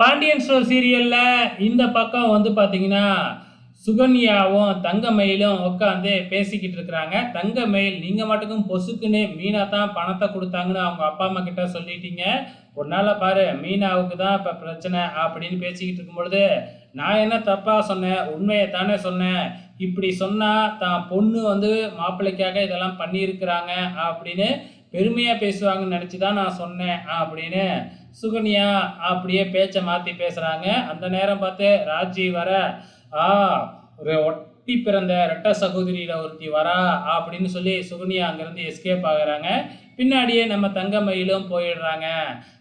Pandian store சீரியலில் இந்த பக்கம் வந்து பார்த்தீங்கன்னா சுகன்யாவும் தங்கமயிலும் உட்காந்து பேசிக்கிட்டு இருக்கிறாங்க. தங்கமயில் நீங்கள் மட்டுக்கும் பொசுக்குன்னு மீனா தான் பணத்தை கொடுத்தாங்கன்னு அவங்க அப்பா அம்மா கிட்ட சொல்லிட்டீங்க. ஒரு நாள பாரு மீனாவுக்கு தான் இப்போ பிரச்சனை அப்படின்னு பேசிக்கிட்டு இருக்கும் பொழுது நான் என்ன தப்பாக சொன்னேன்? உண்மையை தானே சொன்னேன். இப்படி சொன்னால் தான் பொண்ணு வந்து மாப்பிள்ளைக்காக இதெல்லாம் பண்ணியிருக்கிறாங்க அப்படின்னு பெருமையாக பேசுவாங்கன்னு நினச்சி தான் நான் சொன்னேன். அப்படின்னு சுகன்யா அப்படியே பேச்சை மாற்றி பேசுகிறாங்க அந்த நேரம் பார்த்து ராஜி வர ஆ ஒரு ஒட்டி பிறந்த ரெட்ட சகோதரியில் ஒருத்தி வரா அப்படின்னு சொல்லி சுகன்யா அங்கேருந்து எஸ்கேப் ஆகுறாங்க. பின்னாடியே நம்ம தங்கமயிலும் போயிடுறாங்க.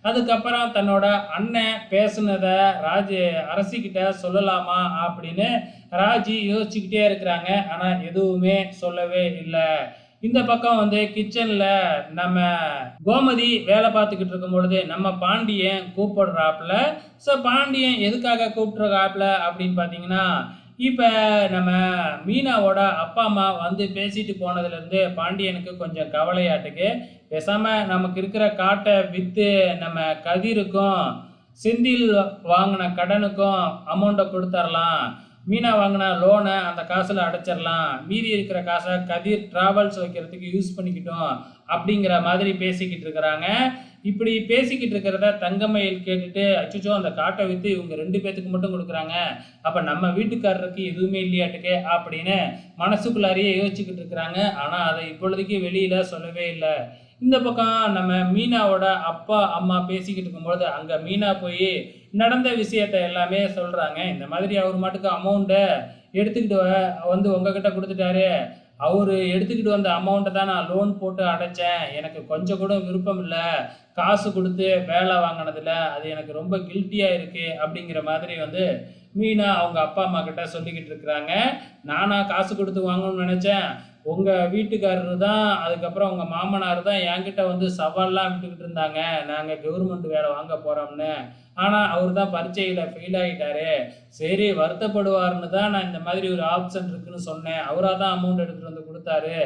அதுக்கப்புறம் தன்னோட அண்ணன் பேசுனதை ராஜ் அரசிக்கிட்ட சொல்லலாமா அப்படின்னு ராஜி யோசிச்சுக்கிட்டே இருக்கிறாங்க. ஆனால் எதுவுமே சொல்லவே இல்லை. இந்த பக்கம் வந்து கிச்சன்ல நம்ம கோமதி வேலை பார்த்துக்கிட்டு இருக்கும் பொழுது நம்ம பாண்டியன் கூப்பிடுறாப்புல. ஸோ பாண்டியன் எதுக்காக கூப்பிட்டுருக்காப்புல அப்படின்னு பார்த்தீங்கன்னா இப்போ நம்ம மீனாவோட அப்பா அம்மா வந்து பேசிட்டு போனதுலேருந்து பாண்டியனுக்கு கொஞ்சம் கவலையாட்டுக்கு பேசாமல் நமக்கு இருக்கிற காட்டை விற்று நம்ம கதிருக்கும் செந்தில் வாங்கின கடனுக்கும் அமௌண்ட்டை கொடுத்துர்லாம். மீனா வாங்கின லோனை அந்த காசில் அடைச்சிடலாம் மீதி இருக்கிற காசை கதிர் டிராவல்ஸ் வைக்கிறதுக்கு யூஸ் பண்ணிக்கிட்டோம் அப்படிங்கிற மாதிரி பேசிக்கிட்டு இருக்கிறாங்க. இப்படி பேசிக்கிட்டு இருக்கிறத தங்கமயில் கேட்டுட்டு அச்சுச்சோ அந்த காட்டை விற்று இவங்க ரெண்டு பேத்துக்கு மட்டும் கொடுக்குறாங்க. அப்போ நம்ம வீட்டுக்காரருக்கு எதுவுமே இல்லையாட்டுக்கே அப்படின்னு மனசுக்குள்ளாரியே யோசிச்சுக்கிட்டு இருக்கிறாங்க. ஆனால் அதை இப்பொழுதைக்கு வெளியில் சொல்லவே இல்லை. இந்த பக்கம் நம்ம மீனாவோட அப்பா அம்மா பேசிக்கிட்டு இருக்கும்பொழுது அங்கே மீனா போய் நடந்த விஷயத்தை எல்லாமே சொல்கிறாங்க இந்த மாதிரி அவர் மட்டுக்கு அமௌண்ட்டை எடுத்துக்கிட்டு வ- வந்து உங்ககிட்ட கொடுத்துட்டாரு. அவர் எடுத்துக்கிட்டு வந்த அமௌண்ட்டை தான் நான் லோன் போட்டு அடைச்சேன். எனக்கு கொஞ்சம் கூட விருப்பம் இல்லை. காசு கொடுத்து வேலை வாங்கினதுல அது எனக்கு ரொம்ப கில்ட்டியாக இருக்குது அப்படிங்கிற மாதிரி வந்து மீனா அவங்க அப்பா அம்மா கிட்ட சொல்லிக்கிட்டு இருக்கிறாங்க. நானா காசு கொடுத்து வாங்கணும்னு நினச்சேன். உங்கள் வீட்டுக்காரரு தான் அதுக்கப்புறம் உங்கள் மாமனார் தான் என்கிட்ட வந்து சவால்லாம் விட்டுக்கிட்டு இருந்தாங்க. நாங்கள் கவர்மெண்ட் வேலை வாங்க போகிறோம்னு ஆனால் அவர் தான் பரீட்சையில் ஃபெயில் ஆகிட்டாரு சரி வருத்தப்படுவார்னு தான் நான் இந்த மாதிரி ஒரு ஆப்ஷன் இருக்குன்னு சொன்னேன். அவராக தான் அமௌண்ட் எடுத்துகிட்டு வந்து கொடுத்தாரு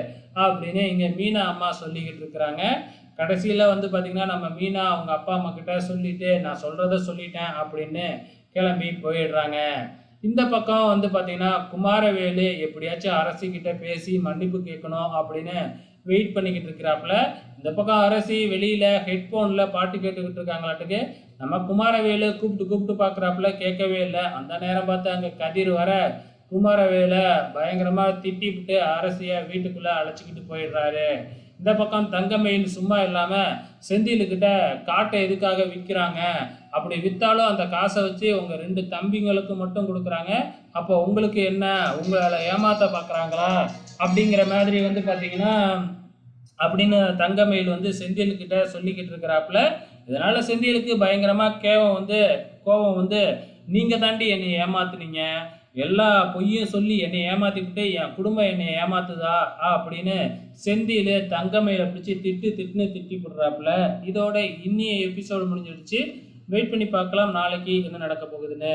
அப்படின்னு இங்கே மீனா அம்மா சொல்லிக்கிட்டு இருக்கிறாங்க. கடைசியில் வந்து பார்த்திங்கன்னா நம்ம மீனா அவங்க அப்பா அம்மா கிட்ட சொல்லிவிட்டு நான் சொல்கிறத சொல்லிட்டேன் அப்படின்னு கிளம்பி போயிடுறாங்க. இந்த பக்கம் வந்து பார்த்தீங்கன்னா குமாரவேலு எப்படியாச்சும் அரசிக்கிட்ட பேசி மன்னிப்பு கேட்கணும் அப்படின்னு வெயிட் பண்ணிக்கிட்டு இருக்கிறாப்புல. இந்த பக்கம் அரசி வெளியில் ஹெட்ஃபோனில் பாட்டு கேட்டுக்கிட்டு இருக்காங்களாட்டுக்கு நம்ம குமாரவேலு கூப்பிட்டு கூப்பிட்டு பார்க்குறாப்புல கேட்கவே இல்லை. அந்த நேரம் பார்த்து அங்கே கதிர் வர குமாரவேலை பயங்கரமாக திட்டிவிட்டு அரசியை வீட்டுக்குள்ளே அழைச்சிக்கிட்டு போயிடுறாரு. இந்த பக்கம் தங்கமயில் சும்மா இல்லாமல் செந்திலுக்கிட்ட காட்டை எதுக்காக விற்கிறாங்க அப்படி விற்றாலும் அந்த காசை வச்சு உங்கள் ரெண்டு தம்பிங்களுக்கு மட்டும் கொடுக்குறாங்க. அப்போ உங்களுக்கு என்ன? உங்களை ஏமாத்த பார்க்குறாங்களா அப்படிங்கிற மாதிரி வந்து பார்த்தீங்கன்னா அப்படின்னு தங்கமயில் வந்து செந்திலுக்கிட்ட சொல்லிக்கிட்டு இருக்கிறாப்புல. இதனால் செந்திலுக்கு பயங்கரமாக கேவம் வந்து கோபம் வந்து நீங்கள் தாண்டி என்னை ஏமாத்துனீங்க? எல்லா பொய்யும் சொல்லி என்னை ஏமாத்திக்கிட்டு என் குடும்பம் என்னை ஏமாத்துதா? அப்படின்னு செந்தியில் தங்கமையில பிடிச்சி திட்டு திட்டுன்னு திட்டி போடுறாப்புல. இதோட இன்னிய எபிசோடு முடிஞ்சிடுச்சு. வெயிட் பண்ணி பார்க்கலாம். நாளைக்கு என்ன நடக்க போகுதுன்னு.